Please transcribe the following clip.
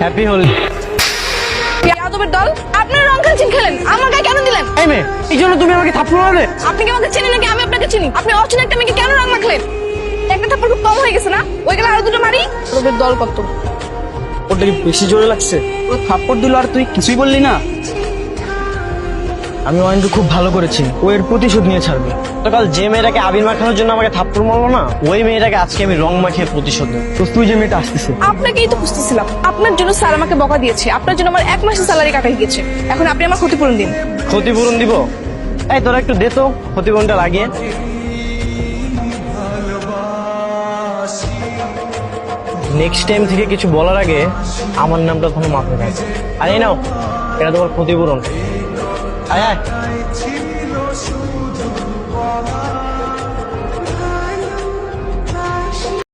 Happy Holi যাদবের দল আপনার রং খেলছেন খেলেন। আমার গায়ে কেন দিলেন? এই মেয়ে এই জন্য তুমি আমাকে থাপ্পড় মারলে? আপনি কি আমাকে চেনেন নাকি? আমি আপনাকে চিনি। আপনি অচেনা একটা মেয়েকে কেন রং মাখলেন? একটা থাপ্পড় খুব কম হয়ে গেছে না? ওই গেলে আরও দুটো মারি? যাদবের দল কত? ওটা কি বেশি জোরে লাগছে? ও থাপ্পড় দিল আর তুই কিছুই বললি না? আমি অয়নকে খুব ভালো করেছি। ও এর প্রতিশোধ নিয়ে ছাড়বে। গতকাল যে মেয়েটাকে আবির মাখানোর জন্য আমাকে থাপ্পড় মারলো না ওই মেয়েটাকে আজকে আমি রং মাখিয়ে প্রতিশোধ দেবো তো তুই যে মেয়েটা আসতেছে। আপনাকেই তো খুঁজতেছিলাম আপনার জন্য স্যার আমাকে বকা দিয়েছে। আপনার জন্য আমার এক মাসের স্যালারি কাটা গিয়েছে এখন আপনি আমার ক্ষতিপূরণ দিন। ক্ষতিপূরণ দিব? এই তোরা একটু দে তো ক্ষতিপূরণটা লাগিয়ে। নেক্সট টাইম থেকে কিছু বলার আগে আমার নামটা কোনো মাথায় রাখবে আর এই নাও এটা তোমার ক্ষতিপূরণ। 哎